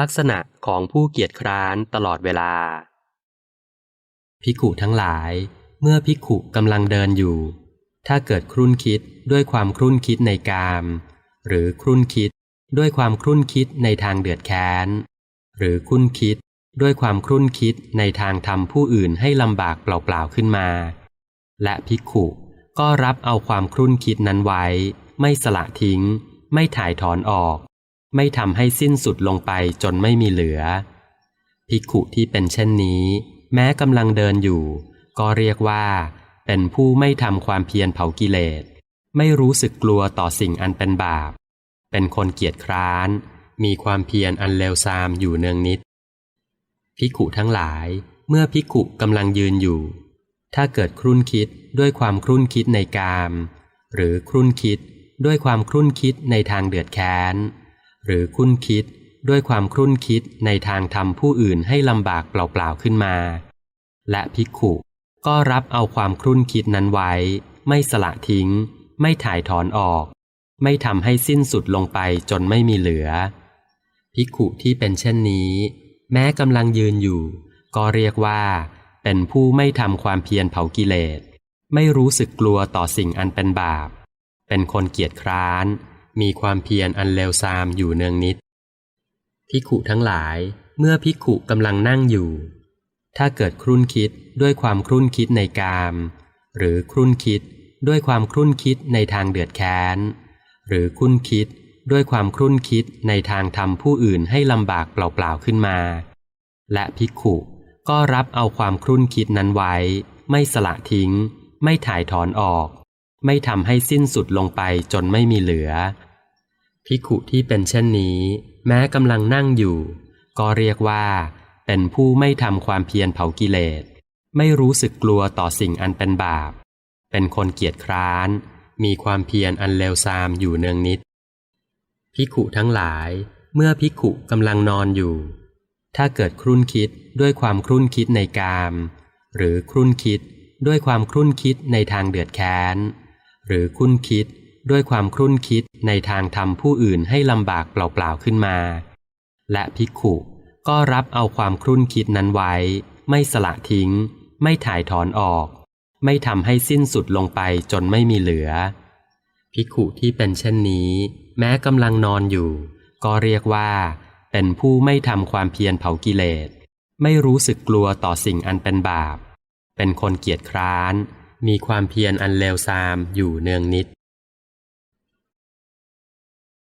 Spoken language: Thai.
ลักษณะของผู้เกียจคร้านตลอดเวลาภิกุทั้งหลาย เมื่อภิกุกำลังเดินอยู่ ถ้าเกิดครุ่นคิดด้วยความครุ่นคิดในกาม หรือครุ่นคิดด้วยความครุ่นคิดในทางเดือดแค้น หรือครุ่นคิดด้วยความครุ่นคิดในทางทำผู้อื่นให้ลำบากเปล่าๆขึ้นมา และภิกุก็รับเอาความครุ่นคิดนั้นไว้ ไม่สละทิ้ง ไม่ถ่ายถอนออก ไม่ทำให้สิ้นสุดลงไปจนไม่มีเหลือ ภิกขุที่เป็นเช่นนี้ แม้กำลังเดินอยู่ ก็เรียกว่า เป็นผู้ไม่ทำความเพียรเผากิเลส ไม่รู้สึกกลัวต่อสิ่งอันเป็นบาป เป็นคนเกียจคร้าน มีความเพียรอันเลวทรามอยู่เนืองนิด ภิกขุทั้งหลาย เมื่อภิกขุกำลังยืนอยู่ ถ้าเกิดครุ่นคิดด้วยความครุ่นคิดในกาม หรือครุ่นคิดด้วยความครุ่นคิดในทางเดือดแค้น หรือครุ่นคิดด้วยความครุ่นคิดในทางทำผู้อื่นให้ลำบากเปล่าๆขึ้นมา และภิกขุก็รับเอาความครุ่นคิดนั้นไว้ ไม่สละทิ้ง ไม่ถ่ายถอนออก ไม่ทำให้สิ้นสุดลงไปจนไม่มีเหลือ ภิกขุที่เป็นเช่นนี้ แม้กำลังยืนอยู่ ก็เรียกว่า เป็นผู้ไม่ทำความเพียรเผากิเลส ไม่รู้สึกกลัวต่อสิ่งอันเป็นบาป เป็นคนเกียจคร้าน มีความเพียรอันเลวทรามอยู่เนืองนิดภิกขุทั้งหลายเมื่อภิกขุกำลังนั่งอยู่ ถ้าเกิดครุ่นคิดด้วยความครุ่นคิดในกาม หรือครุ่นคิดด้วยความครุ่นคิดในทางเดือดแค้น หรือครุ่นคิดด้วยความครุ่นคิดในทางทำผู้อื่นให้ลำบากเปล่าๆขึ้นมา และภิกขุก็รับเอาความครุ่นคิดนั้นไว้ ไม่สละทิ้ง ไม่ถ่ายถอนออก ไม่ทำให้สิ้นสุดลงไปจนไม่มีเหลือ ภิกขุที่เป็นเช่นนี้ แม้กำลังนั่งอยู่ ก็เรียกว่า เป็นผู้ไม่ทำความเพียรเผากิเลส ไม่รู้สึกกลัวต่อสิ่งอันเป็นบาป เป็นคนเกียจคร้าน มีความเพียรอันเลวทรามอยู่เนืองนิด ภิกขุทั้งหลาย เมื่อภิกขุกำลังนอนอยู่ ถ้าเกิดครุ่นคิดด้วยความครุ่นคิดในกาม หรือครุ่นคิดด้วยความครุ่นคิดในทางเดือดแค้น หรือครุ่นคิดด้วยความครุ่นคิดในทางทำผู้อื่นให้ลำบากเปล่าๆขึ้นมา และภิกขุก็รับเอาความครุ่นคิดนั้นไว้ ไม่สละทิ้ง ไม่ถ่ายถอนออก ไม่ทำให้สิ้นสุดลงไปจนไม่มีเหลือ ภิกขุที่เป็นเช่นนี้ แม้กำลังนอนอยู่ ก็เรียกว่า เป็นผู้ไม่ทำความเพียรเผากิเลส ไม่รู้สึกกลัวต่อสิ่งอันเป็นบาป เป็นคนเกียจคร้าน มีความเพียรอันเลวทรามอยู่เนืองนิด